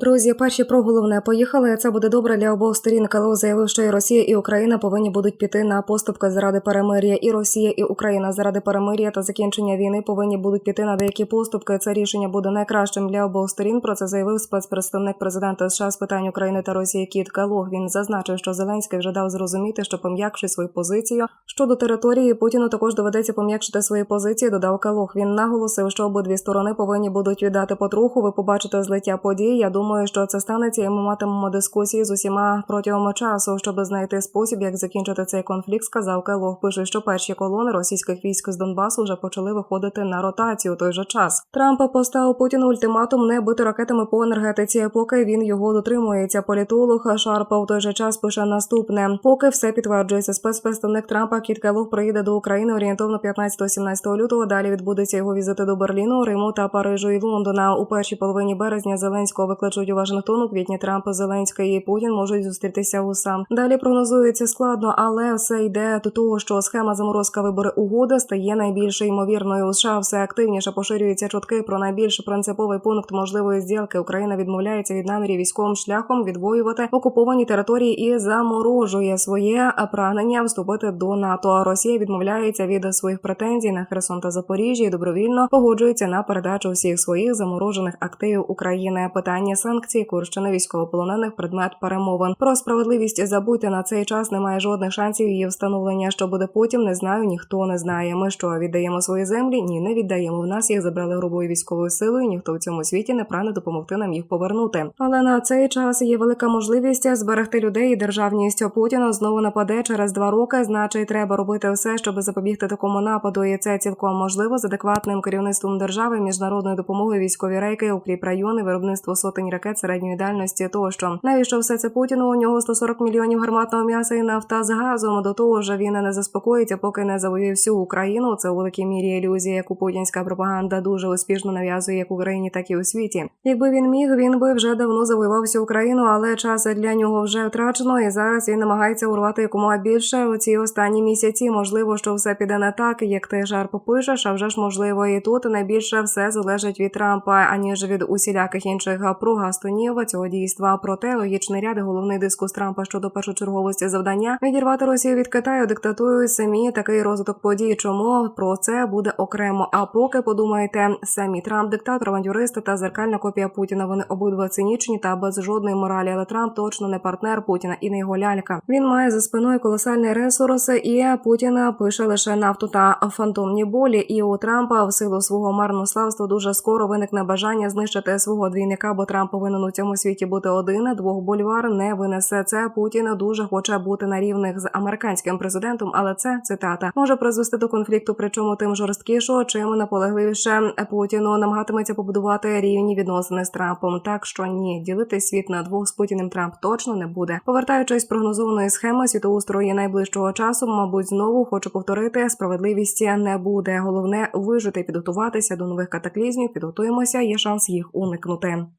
Друзі, перші про головне поїхали. Це буде добре для обох сторін. Калов заявив, що і Росія, і Україна повинні будуть піти на поступки заради перемир'я. І Росія, і Україна заради перемир'я та закінчення війни повинні будуть піти на деякі поступки. Це рішення буде найкращим для обох сторін. Про це заявив спецпредставник президента США з питань України та Росії Кіт Калог. Він зазначив, що Зеленський вже дав зрозуміти, що пом'якшить свою позицію щодо території. Путіну також доведеться пом'якшити свої позиції. Додав Калог. Він наголосив, що обидві сторони повинні будуть віддати потроху. Ви побачите злиття подій. Я думаю, що це станеться, і ми матимемо дискусії з усіма протягом часу, щоб знайти спосіб, як закінчити цей конфлікт. Сказав Келог. Пише, що перші колони російських військ з Донбасу вже почали виходити на ротацію. У той же час Трамп поставив Путіну ультиматум не бити ракетами по енергетиці, поки він його дотримується. Політолог Шарпа у той же час пише наступне: поки все підтверджується. Спецпредставник Трампа Кіт Келог приїде до України орієнтовно 15-17 лютого. Далі відбудеться його візити до Берліну, Риму та Парижу і Лондона. У першій половині березня Зеленського викличуть у Вашингтон. У квітні Трамп, Зеленський і Путін можуть зустрітися у сам. Далі прогнозується складно, але все йде до того, що схема заморозка вибори угоди стає найбільш ймовірною. У США все активніше поширюються чутки про найбільш принциповий пункт можливої зділки. Україна відмовляється від намірів військовим шляхом відвоювати окуповані території і заморожує своє прагнення вступити до НАТО. Росія відмовляється від своїх претензій на Херсон та Запоріжжя і добровільно погоджується на передачу всіх своїх заморожених активів України. Питання санкцій, Курщини, військовополонених, предмет перемовин. Про справедливість забудьте на цей час. Немає жодних шансів її встановлення. Що буде потім, не знаю, ніхто не знає. Ми що віддаємо свої землі? Ні, не віддаємо. В нас їх забрали грубою військовою силою. Ніхто в цьому світі не прагне допомогти нам їх повернути. Але на цей час є велика можливість зберегти людей і державність. Путіна знову нападе через два роки. Значить, треба робити все, щоб запобігти такому нападу. І це цілком можливо з адекватним керівництвом держави, міжнародною допомогою, військові рейки, укріп райони, виробництво сотень ракет середньої дальності. Тощо навіщо все це Путіну? У нього 140 мільйонів гарматного м'яса і нафта з газом. До того ж, він не заспокоїться, поки не завоює всю Україну. Це у великій мірі ілюзія, яку путінська пропаганда дуже успішно нав'язує як Україні, так і у світі. Якби він міг, він би вже давно завоював всю Україну, але час для нього вже втрачено, і зараз він намагається урвати якомога більше у ці останні місяці. Можливо, що все піде не так, як ти жар попишеш, а вже ж можливо і тут найбільше все залежить від Трампа, аніж від усіляких інших прогастонів цього дійства. Проте логічний ряд, головний дискус Трампа щодо першочерговості завдання відірвати Росію від Китаю диктатують самі такий розвиток подій. Чому про це буде окремо? А поки подумайте, самі Трамп, диктатор, авантюрист та зеркальна копія Путіна. Вони обидва цинічні та без жодної моралі. Але Трамп точно не партнер Путіна і не його лялька. Він має за спиною колосальний ресурс, і Путіна пише лише нафту та фантомні болі. І у Трампа в силу свого марнославства дуже скоро виникне бажання знищити свого двійника, бо Трамп повинен у цьому світі бути один. Двох бульвар не винесе це. Путін дуже хоче бути на рівних з американським президентом, але це цитата може призвести до конфлікту, причому тим жорсткішого, чим наполегливіше Путіну намагатиметься побудувати рівні відносини з Трампом. Так що ні, ділити світ на двох з Путіним Трамп точно не буде. Повертаючись прогнозованої схеми світоустрої найближчого часу, мабуть, знову хочу повторити, справедливісті не буде. Головне вижити, підготуватися до нових катаклізмів. Підготуємося, є шанс їх уникнути.